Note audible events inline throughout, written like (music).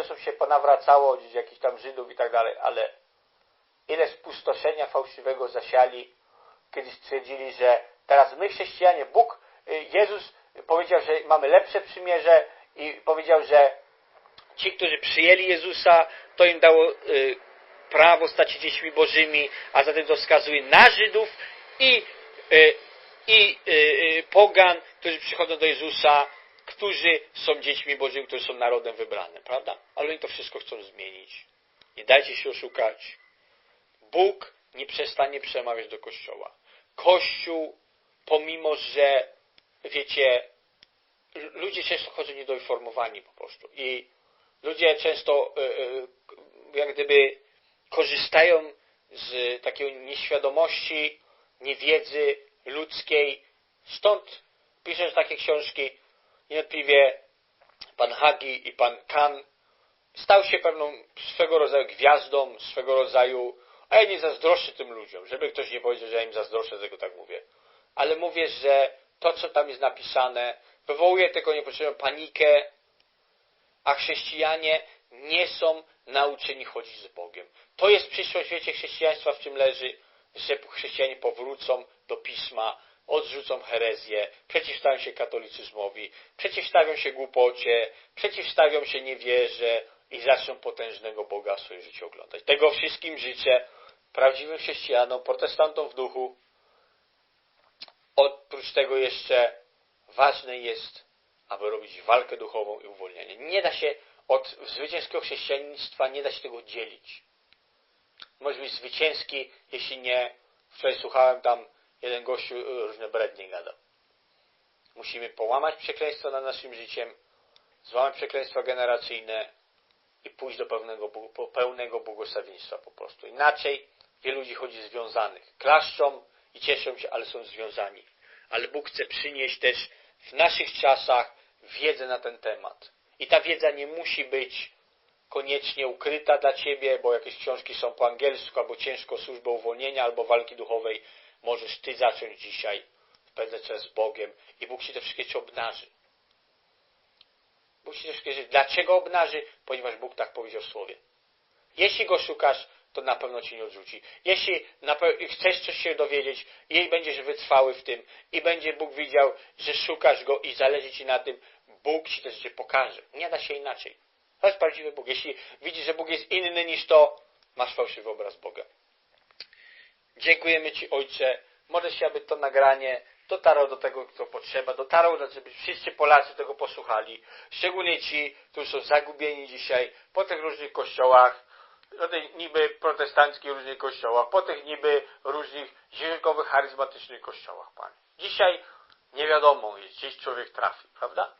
osób się ponawracało, gdzieś jakichś tam Żydów i tak dalej, ale ile spustoszenia fałszywego zasiali, kiedy stwierdzili, że teraz my chrześcijanie, Bóg, y, Jezus powiedział, że mamy lepsze przymierze i powiedział, że ci, którzy przyjęli Jezusa, to im dało y, prawo stać się dziećmi bożymi, a zatem to wskazuje na Żydów i, y, i y, pogan, którzy przychodzą do Jezusa, którzy są dziećmi bożymi, którzy są narodem wybranym, prawda? Ale oni to wszystko chcą zmienić. Nie dajcie się oszukać. Bóg nie przestanie przemawiać do Kościoła. Kościół, pomimo że, wiecie, ludzie często chodzą niedoinformowani po prostu i ludzie często jak gdyby korzystają z takiej nieświadomości, niewiedzy ludzkiej. Stąd piszesz takie książki. Niewątpliwie pan Hagi i pan Kan stał się pewną swego rodzaju gwiazdą, swego rodzaju, a ja nie zazdroszczę tym ludziom, żeby ktoś nie powiedział, że ja im zazdroszczę, tego tak mówię. Ale mówię, że to, co tam jest napisane, wywołuje tylko niepotrzebną panikę, a chrześcijanie nie są nauczeni chodzić z Bogiem. To jest przyszłość, wiecie, chrześcijaństwa, w czym leży, że chrześcijanie powrócą do Pisma, odrzucą herezję, przeciwstawią się katolicyzmowi, przeciwstawią się głupocie, przeciwstawią się niewierze i zaczną potężnego Boga w swoim życiu oglądać. Tego wszystkim życzę prawdziwym chrześcijanom, protestantom w duchu. Oprócz tego jeszcze ważne jest, aby robić walkę duchową i uwolnienie. Nie da się od zwycięskiego chrześcijaństwa nie da się tego dzielić. Może być zwycięski, jeśli nie. Wczoraj słuchałem tam, jeden gościu różne brednie gadał. Musimy połamać przekleństwo nad naszym życiem, złamać przekleństwa generacyjne i pójść do pełnego, pełnego błogosławieństwa po prostu. Inaczej wielu ludzi chodzi związanych. Klaszczą i cieszą się, ale są związani. Ale Bóg chce przynieść też w naszych czasach wiedzę na ten temat. I ta wiedza nie musi być koniecznie ukryta dla Ciebie, bo jakieś książki są po angielsku, albo ciężko służbę uwolnienia, albo walki duchowej. Możesz Ty zacząć dzisiaj spędzać czas z Bogiem i Bóg Ci te wszystkie rzeczy obnaży. Bóg Ci te wszystkie rzeczy. Dlaczego obnaży? Ponieważ Bóg tak powiedział w Słowie. Jeśli Go szukasz, to na pewno Cię nie odrzuci. Jeśli chcesz coś się dowiedzieć i będziesz wytrwały w tym i będzie Bóg widział, że szukasz Go i zależy Ci na tym, Bóg Ci te rzeczy pokaże. Nie da się inaczej. To jest prawdziwy Bóg. Jeśli widzisz, że Bóg jest inny niż to, masz fałszywy obraz Boga. Dziękujemy Ci, Ojcze. Może się, aby to nagranie dotarło do tego, kto potrzeba, dotarło, żeby wszyscy Polacy tego posłuchali. Szczególnie ci, którzy są zagubieni dzisiaj po tych różnych kościołach, po tych niby protestanckich różnych kościołach, po tych niby różnych zielonkowych, charyzmatycznych kościołach, Panie. Dzisiaj nie wiadomo, gdzieś człowiek trafi, prawda?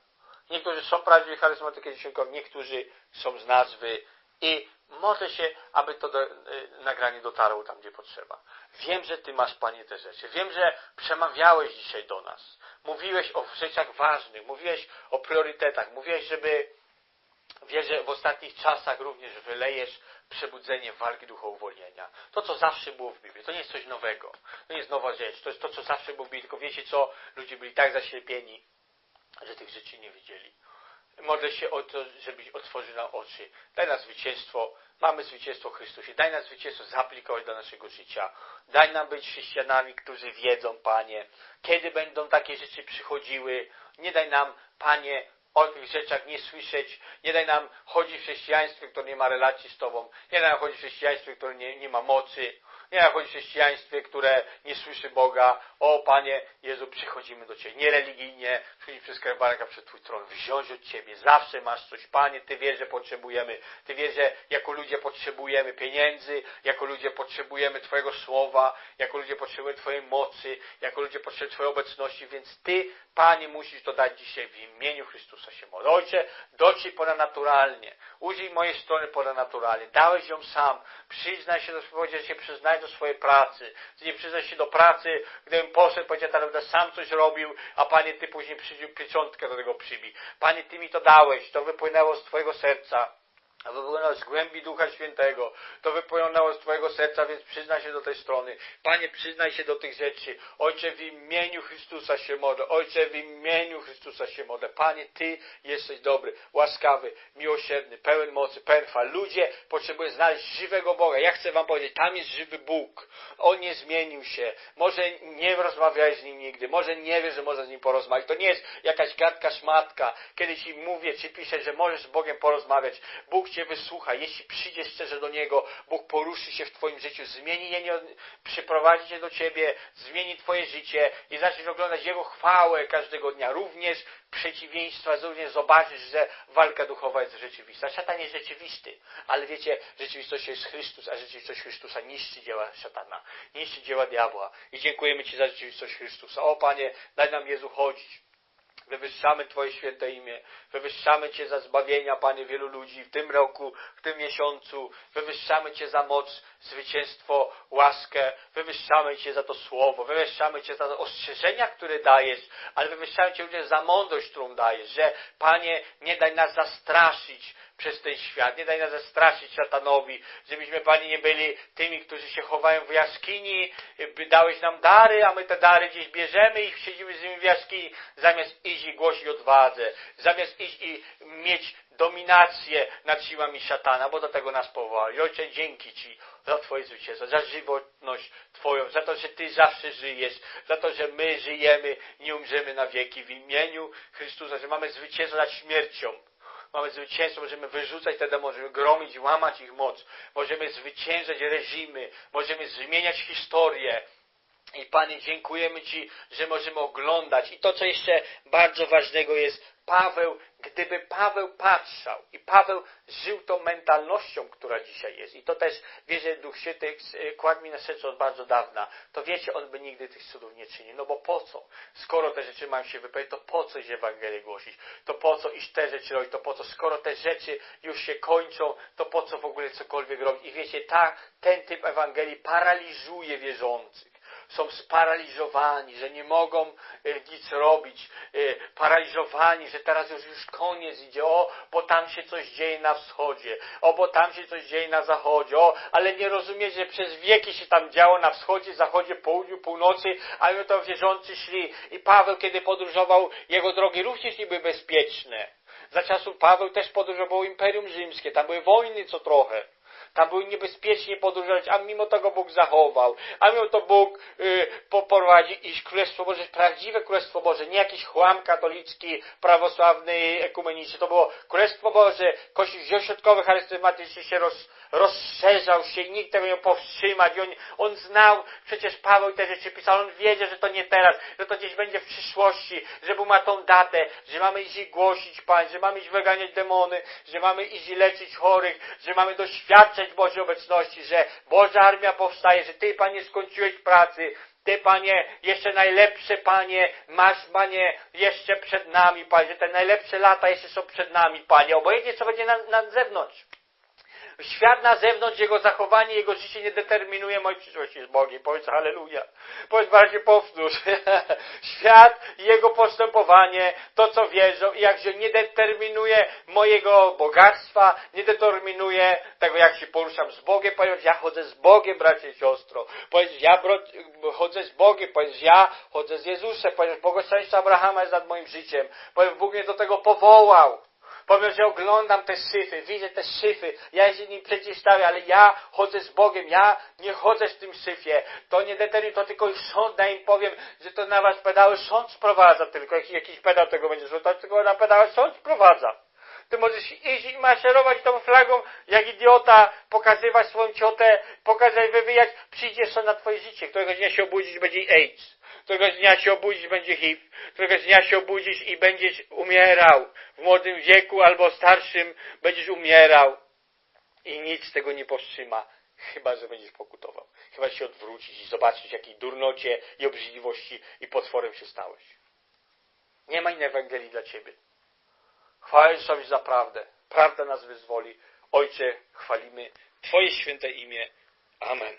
Niektórzy są prawdziwi charyzmatyki dziesiątkowi, niektórzy są z nazwy i modlę się, aby to do, y, nagranie dotarło tam, gdzie potrzeba. Wiem, że Ty masz, Panie, te rzeczy. Wiem, że przemawiałeś dzisiaj do nas. Mówiłeś o rzeczach ważnych, mówiłeś o priorytetach, mówiłeś, żeby wierzę, w ostatnich czasach również wylejesz przebudzenie walki ducha uwolnienia. To, co zawsze było w Biblii, to nie jest coś nowego. To nie jest nowa rzecz. To jest to, co zawsze było w Biblii. Tylko wiecie co? Ludzie byli tak zaślepieni, że tych rzeczy nie widzieli. Modlę się o to, żebyś otworzył nam oczy. Daj nam zwycięstwo. Mamy zwycięstwo w Chrystusie. Daj nam zwycięstwo zaaplikować do naszego życia. Daj nam być chrześcijanami, którzy wiedzą, Panie, kiedy będą takie rzeczy przychodziły. Nie daj nam, Panie, o tych rzeczach nie słyszeć. Nie daj nam chodzić w chrześcijaństwie, które nie ma relacji z Tobą. Nie daj nam chodzić w chrześcijaństwie, które nie, nie ma mocy. Nie chodzi o chrześcijaństwie, które nie słyszy Boga. O Panie Jezu, przychodzimy do Ciebie. Nie religijnie, przychodzimy przez karbarka przed Twój tron. Wziąć od Ciebie. Zawsze masz coś. Panie, Ty wiesz, że potrzebujemy. Ty wiesz, że jako ludzie potrzebujemy pieniędzy, jako ludzie potrzebujemy Twojego słowa, jako ludzie potrzebujemy Twojej mocy, jako ludzie potrzebujemy Twojej obecności, więc Ty, Panie, musisz to dać dzisiaj w imieniu Chrystusa się modlę. Ojcze, ponadnaturalnie. Użyj mojej strony ponadnaturalnie. Dałeś ją sam. Przyznaj się do swojego, że się przyznaj do swojej pracy. Ty nie przyznasz się do pracy, gdybym poszedł, powiedział, będę sam coś robił, a Panie, Ty później pieczątkę do tego przybij. Panie, Ty mi to dałeś, to wypłynęło z Twojego serca. A wypłynęło z głębi Ducha Świętego, to wypłynęło z Twojego serca, więc przyznaj się do tej strony. Panie, przyznaj się do tych rzeczy. Ojcze, w imieniu Chrystusa się modlę. Ojcze, w imieniu Chrystusa się modlę. Panie, Ty jesteś dobry, łaskawy, miłosierny, pełen mocy, pełen. Ludzie potrzebują znaleźć żywego Boga. Ja chcę Wam powiedzieć, tam jest żywy Bóg. On nie zmienił się. Może nie rozmawiaj z Nim nigdy. Może nie wiesz, że można z Nim porozmawiać. To nie jest jakaś gadka szmatka, kiedy Ci mówię, czy piszę, że możesz z Bogiem porozmawiać. Bóg Cię wysłucha. Jeśli przyjdziesz szczerze do Niego, Bóg poruszy się w Twoim życiu, zmieni je, nie- przyprowadzi Cię do Ciebie, zmieni Twoje życie i zaczniesz oglądać Jego chwałę każdego dnia. Również przeciwieństwa, również zobaczysz, że walka duchowa jest rzeczywista. Szatan jest rzeczywisty, ale wiecie, rzeczywistość jest Chrystus, a rzeczywistość Chrystusa niszczy dzieła szatana, niszczy dzieła diabła. I dziękujemy Ci za rzeczywistość Chrystusa. O Panie, daj nam Jezu chodzić. Wywyższamy Twoje święte imię. Wywyższamy Cię za zbawienia, Panie, wielu ludzi w tym roku, w tym miesiącu. Wywyższamy Cię za moc, zwycięstwo, łaskę. Wywyższamy Cię za to słowo. Wywyższamy Cię za ostrzeżenia, które dajesz, ale wywyższamy Cię również za mądrość, którą dajesz, że, Panie, nie daj nas zastraszyć przez ten świat. Nie daj nas zastraszyć szatanowi, żebyśmy, Panie, nie byli tymi, którzy się chowają w jaskini. By dałeś nam dary, a my te dary gdzieś bierzemy i siedzimy z nimi w jaskini, zamiast iść i głosić odwadze, zamiast iść i mieć dominację nad siłami szatana, bo do tego nas powołali. Ojcze, dzięki Ci za Twoje zwycięstwo, za żywotność Twoją, za to, że Ty zawsze żyjesz, za to, że my żyjemy, nie umrzemy na wieki w imieniu Chrystusa, że mamy zwycięstwo nad śmiercią. Mamy zwycięstwo, możemy wyrzucać te demony, możemy gromić, łamać ich moc, możemy zwyciężać reżimy, możemy zmieniać historię. I Panie, dziękujemy Ci, że możemy oglądać. I to, co jeszcze bardzo ważnego jest, Paweł, gdyby Paweł patrzał i Paweł żył tą mentalnością, która dzisiaj jest, i to też wierzę, Duch Święty e, kładł mi na serce od bardzo dawna, to wiecie, on by nigdy tych cudów nie czynił. No bo po co? Skoro te rzeczy mają się wypowiedzieć, to po co iść Ewangelię głosić? To po co iść te rzeczy robić? To po co? Skoro te rzeczy już się kończą, to po co w ogóle cokolwiek robić? I wiecie, ta, ten typ Ewangelii paraliżuje wierzących są sparaliżowani, że nie mogą e, nic robić, e, paraliżowani, że teraz już, już koniec idzie, o, bo tam się coś dzieje na wschodzie, o, bo tam się coś dzieje na zachodzie, o, ale nie rozumiecie, że przez wieki się tam działo na wschodzie, zachodzie, południu, północy, a my to wierzący szli. I Paweł, kiedy podróżował, jego drogi również nie były bezpieczne. Za czasów Paweł też podróżował Imperium Rzymskie, tam były wojny co trochę. Tam były niebezpiecznie podróżować, a mimo tego Bóg zachował. A mimo to Bóg y, poprowadzi iść Królestwo Boże, prawdziwe Królestwo Boże, nie jakiś chłam katolicki, prawosławny, ekumeniczny. To było Królestwo Boże, Kościół ziośrodkowy, charyzmatyczny się roz, rozszerzał się i nikt tego nie powstrzymać. I on, on znał, przecież Paweł te rzeczy pisał, on wiedział, że to nie teraz, że to gdzieś będzie w przyszłości, że Bóg ma tą datę, że mamy iść i głosić Pań, że mamy iść wyganiać demony, że mamy iść i leczyć chorych, że mamy doświadczać Bożej obecności, że Boża armia powstaje, że Ty, Panie, skończyłeś pracy, ty, Panie, jeszcze najlepsze, Panie, masz, Panie, jeszcze przed nami, Panie, że te najlepsze lata jeszcze są przed nami, Panie, obojętnie co będzie na, na zewnątrz. Świat na zewnątrz, jego zachowanie, jego życie nie determinuje mojej przyszłości z Bogiem. Powiedz halleluja. Powiedz bardziej powtórz. (laughs) Świat i jego postępowanie, to co wierzą i jak się nie determinuje mojego bogactwa, nie determinuje tego, jak się poruszam z Bogiem. Powiedz, ja chodzę z Bogiem, bracie i siostro. Powiedz, ja bro- chodzę z Bogiem. Powiedz, ja chodzę z Jezusem. Powiedz, błogosławieństwo Abrahama jest nad moim życiem. Powiedz, Bóg mnie do tego powołał. Powiem, że oglądam te syfy, widzę te syfy, ja się nim przeciwstawię, ale ja chodzę z Bogiem, ja nie chodzę w tym syfie. To nie determinuje, to tylko sąd, ja im powiem, że to na was pedały sąd sprowadza tylko, jak jakiś pedał tego będzie zrzucał, tylko na pedały sąd sprowadza. Ty możesz iść i maszerować tą flagą, jak idiota, pokazywać swoją ciotę, pokazać, wywijać, przyjdzie sąd na twoje życie. Któregoś dnia się obudzić będzie AIDS. Któregoś dnia się obudzić będzie HIV. Któregoś dnia się obudzić i będziesz umierał. W młodym wieku albo starszym będziesz umierał. I nic tego nie powstrzyma. Chyba, że będziesz pokutował. Chyba się odwrócić i zobaczyć, jakiej durnocie i obrzydliwości i potworem się stałeś. Nie ma innej Ewangelii dla Ciebie. Sobie za prawdę. Prawda nas wyzwoli. Ojcze, chwalimy Twoje święte imię. Amen.